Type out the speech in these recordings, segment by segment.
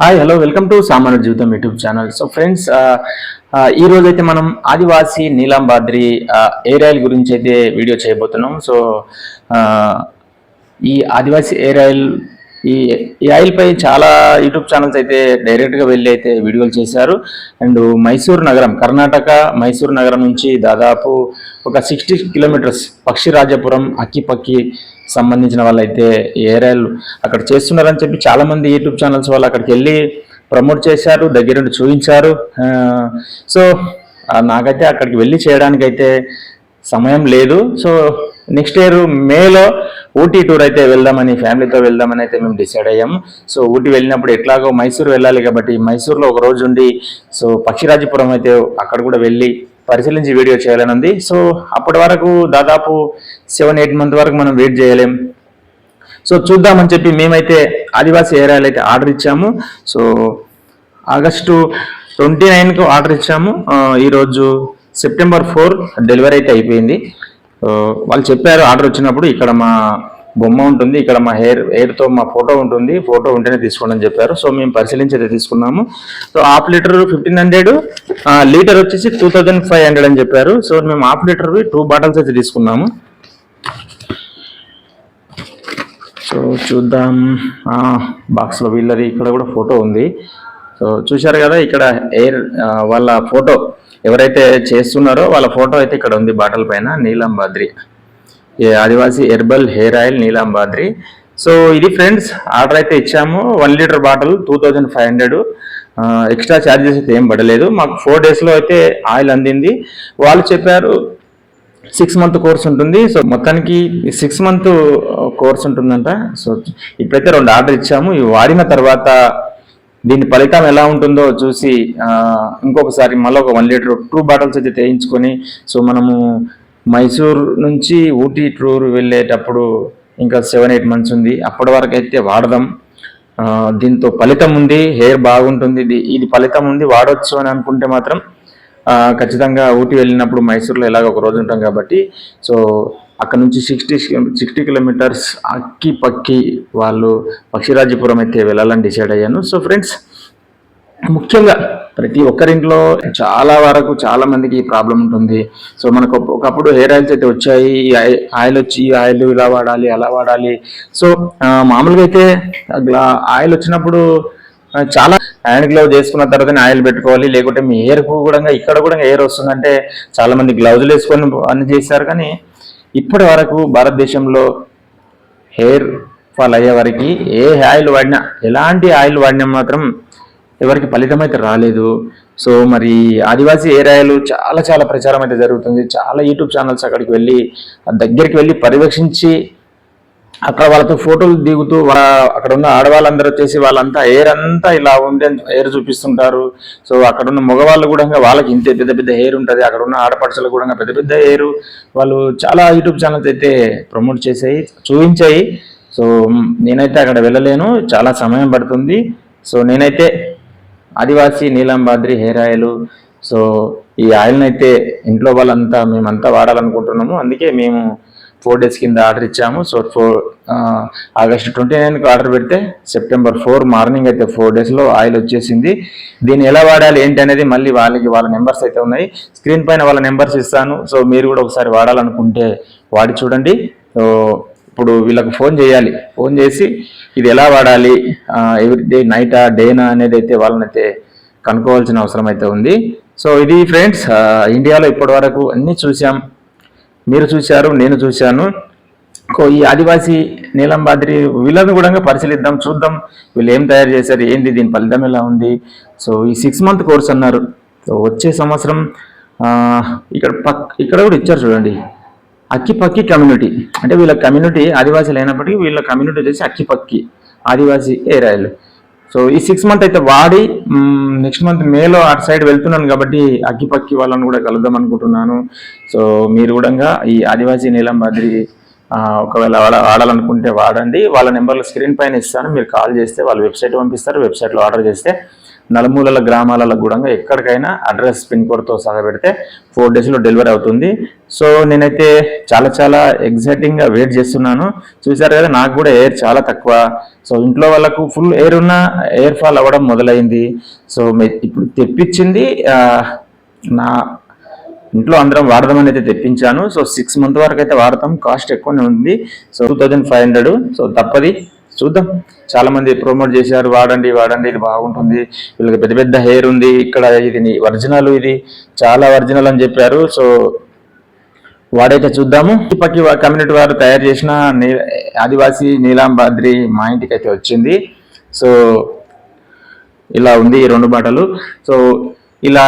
Hi hello welcome to సామాన్య జీవితం YouTube channel so friends ఈ రోజు అయితే మనం ఆదివాసి నీలాంబాద్రి ఎయిర్ ఆయిల్ గురించి అయితే వీడియో చేయబోతున్నాం. సో ఈ ఆదివాసీ ఎయిర్ ఆయిల్ ఈ ఈ ఆయిల్ పై చాలా యూట్యూబ్ ఛానల్స్ అయితే డైరెక్ట్గా వెళ్ళి అయితే వీడియోలు చేశారు. అండ్ మైసూర్ నగరం కర్ణాటక మైసూర్ నగరం నుంచి దాదాపు ఒక సిక్స్టీ కిలోమీటర్స్ పక్షిరాజపురం అక్కిపక్కి సంబంధించిన వాళ్ళైతే అయితే ఎయిర్ ఆయిల్ అక్కడ చేస్తున్నారని చెప్పి చాలా మంది యూట్యూబ్ ఛానల్స్ వాళ్ళు అక్కడికి వెళ్ళి ప్రమోట్ చేశారు దగ్గరుండి చూపించారు. సో నాకైతే అక్కడికి వెళ్ళి చేయడానికైతే సమయం లేదు. సో నెక్స్ట్ ఇయర్ మేలో ఊటీ టూర్ అయితే వెళ్దామని ఫ్యామిలీతో వెళ్దామని అయితే మేము డిసైడ్ అయ్యాము. సో ఊటీ వెళ్ళినప్పుడు ఎట్లాగో మైసూర్ వెళ్ళాలి కాబట్టి మైసూర్లో ఒక రోజు ఉండి సో పక్షిరాజపురం అయితే అక్కడ కూడా వెళ్ళి పరిశీలించి వీడియో చేయాలని ఉంది. సో అప్పటి వరకు దాదాపు సెవెన్ ఎయిట్ మంత్ వరకు మనం వెయిట్ చేయలేం. సో చూద్దామని చెప్పి మేమైతే ఆదివాసీ ఏరియాలో అయితే ఆర్డర్ ఇచ్చాము. సో ఆగస్టు ట్వంటీ నైన్కు ఆర్డర్ ఇచ్చాము. ఈరోజు సెప్టెంబర్ ఫోర్ డెలివరీ అయితే అయిపోయింది. వాళ్ళు చెప్పారు ఆర్డర్ వచ్చినప్పుడు ఇక్కడ మా బొమ్మ ఉంటుంది ఇక్కడ మా హెయిర్ హెయిర్తో మా ఫోటో ఉంటుంది ఫోటో ఉంటేనే తీసుకోండి అని చెప్పారు. సో మేము పరిశీలించి అయితే తీసుకున్నాము. So half litre fifteen hundred litre వచ్చేసి టూ థౌజండ్ ఫైవ్ హండ్రెడ్ అని చెప్పారు. సో మేము హాఫ్ లీటర్వి టూ బాటిల్స్ అయితే తీసుకున్నాము. సో చూద్దాం. బాక్స్లో వీళ్ళది ఇక్కడ కూడా ఫోటో ఉంది. సో చూశారు కదా ఇక్కడ ఎయిర్ వాళ్ళ ఫోటో. ఎవరైతే చేస్తున్నారో వాళ్ళ ఫోటో అయితే ఇక్కడ ఉంది బాటల్ పైన నీలంబాద్రి ఈ Adivasi herbal hair oil Neelambadri so ఇది ఫ్రెండ్స్ ఆర్డర్ అయితే ఇచ్చాము. One litre bottle two thousand five hundred. Extra charges అయితే ఏం పడలేదు. మాకు ఫోర్ డేస్లో అయితే ఆయిల్ అందింది. వాళ్ళు చెప్పారు సిక్స్ మంత్ కోర్స్ ఉంటుంది. సో మొత్తానికి సిక్స్ మంత్ కోర్స్ ఉంటుందంట. సో ఇప్పుడైతే రెండు ఆర్డర్ ఇచ్చాము. ఇవి వాడిన తర్వాత దీని ఫలితం ఎలా ఉంటుందో చూసి ఇంకొకసారి మళ్ళీ ఒక వన్ లీటర్ టూ బాటిల్స్ అయితే తేయించుకొని సో మనము మైసూర్ నుంచి ఊటీ టూర్ వెళ్ళేటప్పుడు ఇంకా సెవెన్ ఎయిట్ మంత్స్ ఉంది. అప్పటి వరకు అయితే వాడదాం దీంతో ఫలితం ఉంది హెయిర్ బాగుంటుంది. ఇది ఇది ఫలితం ఉంది వాడవచ్చు అని అనుకుంటే మాత్రం ఖచ్చితంగా ఊటీ వెళ్ళినప్పుడు మైసూర్లో ఎలాగో ఒక రోజు ఉంటాం కాబట్టి సో అక్కడ నుంచి సిక్స్టీ సిక్స్టీ కిలోమీటర్స్ అక్కి పక్కి వాళ్ళు పక్షిరాజపురం అయితే వెళ్ళాలని డిసైడ్ అయ్యాను. సో ఫ్రెండ్స్ ముఖ్యంగా ప్రతి ఒక్కరింట్లో చాలా వరకు చాలా మందికి ఈ ప్రాబ్లం ఉంటుంది. సో మనకు ఒకప్పుడు హెయిర్ ఆయిల్స్ అయితే వచ్చాయి. ఈ ఆయిల్ వచ్చి ఈ ఆయిల్ ఇలా వాడాలి అలా వాడాలి. సో మామూలుగా అయితే గ్లా- ఆయిల్ వచ్చినప్పుడు చాలా హ్యాండ్ గ్లౌజ్ చేసుకున్న తర్వాతనే ఆయిల్ పెట్టుకోవాలి. లేకుంటే మీ హెయిర్ కూడా ఇక్కడ కూడా హెయిర్ వస్తుందంటే చాలా మంది గ్లౌజులు వేసుకొని అన్ని చేశారు కానీ ఇప్పటి వరకు భారతదేశంలో హెయిర్ ఫాల్ అయ్యే వరకు ఏ ఆయిల్ వాడినా ఎలాంటి ఆయిల్ వాడినా మాత్రం ఎవరికి ఫలితం అయితే రాలేదు. సో మరి ఆదివాసీ హెయిర్ ఆయిల్ చాలా చాలా ప్రచారం అయితే జరుగుతుంది. చాలా యూట్యూబ్ ఛానల్స్ అక్కడికి వెళ్ళి దగ్గరికి వెళ్ళి పర్యవేక్షించి అక్కడ వాళ్ళతో ఫోటోలు దిగుతూ వాళ్ళ అక్కడ ఉన్న ఆడవాళ్ళందరూ వచ్చేసి వాళ్ళంతా హెయిర్ అంతా ఇలా ఉంది అని హెయిర్ చూపిస్తుంటారు. సో అక్కడ ఉన్న మగవాళ్ళు కూడా వాళ్ళకి ఇంతే పెద్ద పెద్ద హెయిర్ ఉంటుంది. అక్కడ ఉన్న ఆడపడుచులు కూడా పెద్ద పెద్ద హెయిర్ వాళ్ళు చాలా యూట్యూబ్ ఛానల్స్ అయితే ప్రమోట్ చేసాయి చూపించాయి. సో నేనైతే అక్కడ వెళ్ళలేను. చాలా సమయం పడుతుంది. సో నేనైతే Adivasi Neelambadri hair oil so ఈ ఆయిల్ని అయితే ఇంట్లో వాళ్ళంతా మేమంతా వాడాలనుకుంటున్నాము. అందుకే మేము ఫోర్ డేస్ కింద ఆర్డర్ ఇచ్చాము. సో ఫోర్ ఆగస్ట్ ట్వంటీ నైన్కి ఆర్డర్ పెడితే సెప్టెంబర్ ఫోర్ మార్నింగ్ అయితే ఫోర్ డేస్లో ఆయిల్ వచ్చేసింది. దీన్ని ఎలా వాడాలి ఏంటి అనేది మళ్ళీ వాళ్ళకి వాళ్ళ నెంబర్స్ అయితే ఉన్నాయి. స్క్రీన్ పైన వాళ్ళ నెంబర్స్ ఇస్తాను. సో మీరు కూడా ఒకసారి వాడాలనుకుంటే వాడి చూడండి. సో ఇప్పుడు వీళ్ళకి ఫోన్ చేయాలి. ఫోన్ చేసి ఇది ఎలా వాడాలి ఎవ్రీడే నైటా డేనా అనేది అయితే వాళ్ళనైతే కనుక్కోవాల్సిన అవసరం అయితే ఉంది. సో ఇది ఫ్రెండ్స్ ఇండియాలో ఇప్పటి వరకు అన్నీ చూసాం. మీరు చూశారు నేను చూశాను. ఈ ఆదివాసీ నీలంబాద్రి వీళ్ళని కూడా పరిశీలిద్దాం చూద్దాం. వీళ్ళు ఏం తయారు చేశారు ఏంది దీని ఫలితం ఎలా ఉంది? సో ఈ సిక్స్ మంత్ కోర్స్ అన్నారు. సో వచ్చే సంవత్సరం ఇక్కడ పక్ ఇక్కడ కూడా ఇచ్చారు చూడండి. అక్కిపక్కి కమ్యూనిటీ. అంటే వీళ్ళ కమ్యూనిటీ ఆదివాసీలు అయినప్పటికీ వీళ్ళ కమ్యూనిటీ వచ్చేసి అక్కిపక్కి ఆదివాసీ ఏరియాలు సో ఈ సిక్స్ మంత్ అయితే వాడి నెక్స్ట్ మంత్ మేలో అటు సైడ్ వెళ్తున్నాను కాబట్టి అక్కిపక్కి వాళ్ళని కూడా కలుద్దాం అనుకుంటున్నాను. సో మీరు కూడా ఈ ఆదివాసీ నీలం బద్రి ఒకవేళ వాడ వాడాలనుకుంటే వాడండి. వాళ్ళ నెంబర్లు స్క్రీన్ పైన ఇస్తాను. మీరు కాల్ చేస్తే వాళ్ళు వెబ్సైట్ పంపిస్తారు. వెబ్సైట్లో ఆర్డర్ చేస్తే నలుమూలల గ్రామాలలో కూడా ఎక్కడికైనా అడ్రస్ పిన్ కోడ్తో సహా పెడితే ఫోర్ డేస్లో డెలివరీ అవుతుంది. సో నేనైతే చాలా చాలా ఎగ్జైటింగ్గా వెయిట్ చేస్తున్నాను. చూసారు కదా నాకు కూడా ఎయిర్ చాలా తక్కువ. సో ఇంట్లో వాళ్ళకు ఫుల్ ఎయిర్ ఉన్న ఎయిర్ ఫాల్ అవ్వడం మొదలైంది. సో ఇప్పుడు తెప్పించింది నా ఇంట్లో అందరం వాడదామని అయితే తెప్పించాను. సో సిక్స్ మంత్ వరకు అయితే వాడతాం. కాస్ట్ ఎక్కువనే ఉంది. So two thousand five hundred so తప్పది. చూద్దాం. చాలా మంది ప్రమోట్ చేశారు వాడండి వాడండి ఇది బాగుంటుంది. వీళ్ళకి పెద్ద పెద్ద హెయిర్ ఉంది. ఇక్కడ ఇది ఒరిజినల్ ఇది. చాలా ఒరిజినల్ అని చెప్పారు. సో వాడైతే చూద్దాము. ఇప్పటికి కమ్యూనిటీ వారు తయారు చేసిన నీ ఆదివాసీ నీలాంబాద్రి మా ఇంటికి అయితే వచ్చింది. సో ఇలా ఉంది ఈ రెండు బాటలు సో ఇలా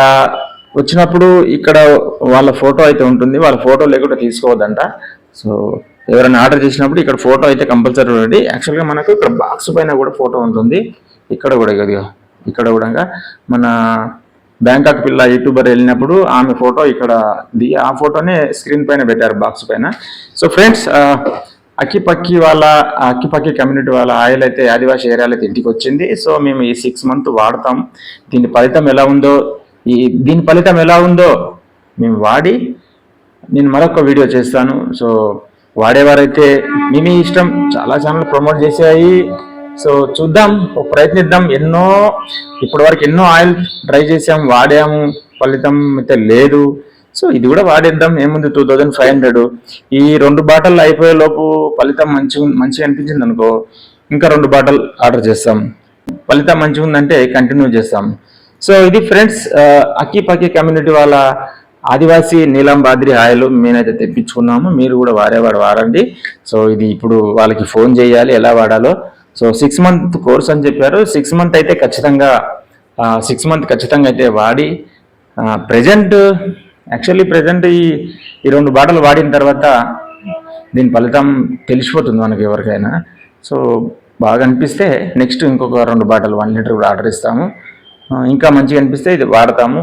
వచ్చినప్పుడు ఇక్కడ వాళ్ళ ఫోటో అయితే ఉంటుంది. వాళ్ళ ఫోటో లేకుండా తీసుకోవద్దంట. సో ఎవరైనా ఆర్డర్ చేసినప్పుడు ఇక్కడ ఫోటో అయితే కంపల్సరీ ఉండండి యాక్చువల్గా మనకు ఇక్కడ బాక్స్ పైన కూడా ఫోటో ఉంటుంది. ఇక్కడ కూడా కదా ఇక్కడ కూడా మన బ్యాంకాక్ పిల్ల యూట్యూబర్ వెళ్ళినప్పుడు ఆమె ఫోటో ఇక్కడ దిగి ఆ ఫోటోనే స్క్రీన్ పైన పెట్టారు బాక్స్ పైన. సో ఫ్రెండ్స్ అక్కిపక్కి వాళ్ళ అక్కిపక్కి కమ్యూనిటీ వాళ్ళ ఆయిల్ అయితే ఆదివాసి ఏరియాలో ఇంటికి వచ్చింది. సో మేము ఈ సిక్స్ మంత్ వాడతాం. దీని ఫలితం ఎలా ఉందో ఈ దీని ఫలితం ఎలా ఉందో మేము వాడి నేను మరొక వీడియో చేస్తాను. సో వాడేవారైతే మీ మీ ఇష్టం. చాలా ఛానల్ ప్రమోట్ చేసాయి సో చూద్దాం ఒక ప్రయత్నిద్దాం. ఎన్నో ఇప్పటి వరకు ఎన్నో ఆయిల్ ట్రై చేసాం వాడాము. ఫలితం అయితే లేదు. సో ఇది కూడా వాడేద్దాం. ఏముంది టూ థౌజండ్ ఫైవ్ హండ్రెడ్. ఈ రెండు బాటలు అయిపోయే లోపు ఫలితం మంచి మంచిగా అనిపించింది అనుకో ఇంకా రెండు బాటలు ఆర్డర్ చేస్తాం. ఫలితం మంచిగా ఉందంటే కంటిన్యూ చేస్తాం. సో ఇది ఫ్రెండ్స్ అక్కి పక్కి కమ్యూనిటీ వాళ్ళ ఆదివాసీ నీలం బాద్రి ఆయిల్ మేమైతే తెప్పించుకున్నాము. మీరు కూడా వాడేవాడు వాడండి సో ఇది ఇప్పుడు వాళ్ళకి ఫోన్ చేయాలి ఎలా వాడాలో. సో సిక్స్ మంత్ కోర్స్ అని చెప్పారు. సిక్స్ మంత్ అయితే ఖచ్చితంగా సిక్స్ మంత్ ఖచ్చితంగా అయితే వాడి ప్రజెంట్ యాక్చువల్లీ ప్రజెంట్ ఈ ఈ రెండు బాటలు వాడిన తర్వాత దీని ఫలితం తెలిసిపోతుంది మనకి ఎవరికైనా. సో బాగా అనిపిస్తే నెక్స్ట్ ఇంకొక రెండు బాటలు వన్ లీటర్ కూడా ఆర్డర్ ఇస్తాము. ఇంకా మంచిగా అనిపిస్తే ఇది వాడతాము.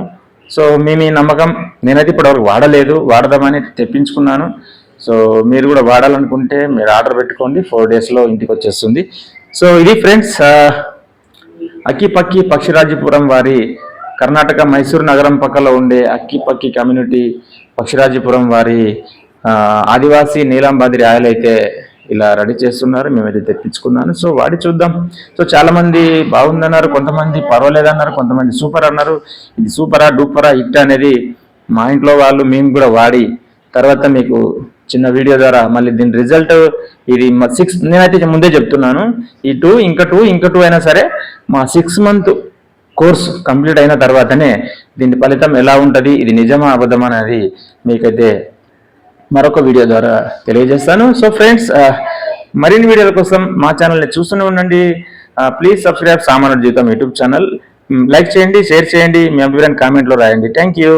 సో మేము ఈ నమ్మకం నేనైతే ఇప్పటివరకు వాడలేదు వాడదామని తెప్పించుకున్నాను. సో మీరు కూడా వాడాలనుకుంటే మీరు ఆర్డర్ పెట్టుకోండి ఫోర్ డేస్లో ఇంటికి వచ్చేస్తుంది. సో ఇది ఫ్రెండ్స్ అక్కిపక్కి పక్షిరాజపురం వారి కర్ణాటక మైసూరు నగరం పక్కలో ఉండే అక్కిపక్కి కమ్యూనిటీ పక్షిరాజపురం వారి ఆదివాసీ నీలాంబాద్రి ఆయలైతే ఇలా రెడీ చేస్తున్నారు మేమైతే తెప్పించుకున్నాను. సో వాడి చూద్దాం. సో చాలా మంది బాగుందన్నారు కొంతమంది పర్వాలేదన్నారు కొంతమంది సూపర్ అన్నారు. ఇది సూపరా డూపరా హిట్ అనేది మా ఇంట్లో వాళ్ళు మేము కూడా వాడి తర్వాత మీకు చిన్న వీడియో ద్వారా మళ్ళీ దీని రిజల్ట్ ఇది సిక్స్ నేనైతే ముందే చెప్తున్నాను. ఈ టూ ఇంకా టూ ఇంకా టూ అయినా సరే మా సిక్స్ మంత్ కోర్స్ కంప్లీట్ అయిన తర్వాతనే దీని ఫలితం ఎలా ఉంటుంది ఇది నిజమా అబద్ధమా అనేది మీకైతే మరొక వీడియో ద్వారా తెలియజేస్తాను. సో ఫ్రెండ్స్ uh, మరిన్ని వీడియోల కోసం మా ఛానల్ని చూస్తూనే ఉండండి. ప్లీజ్ సబ్స్క్రైబ్ సామాన్య జీవితం యూట్యూబ్ ఛానల్. Mm, లైక్ చేయండి షేర్ చేయండి. మీ అభిప్రాయం కామెంట్లో రాయండి. Thank you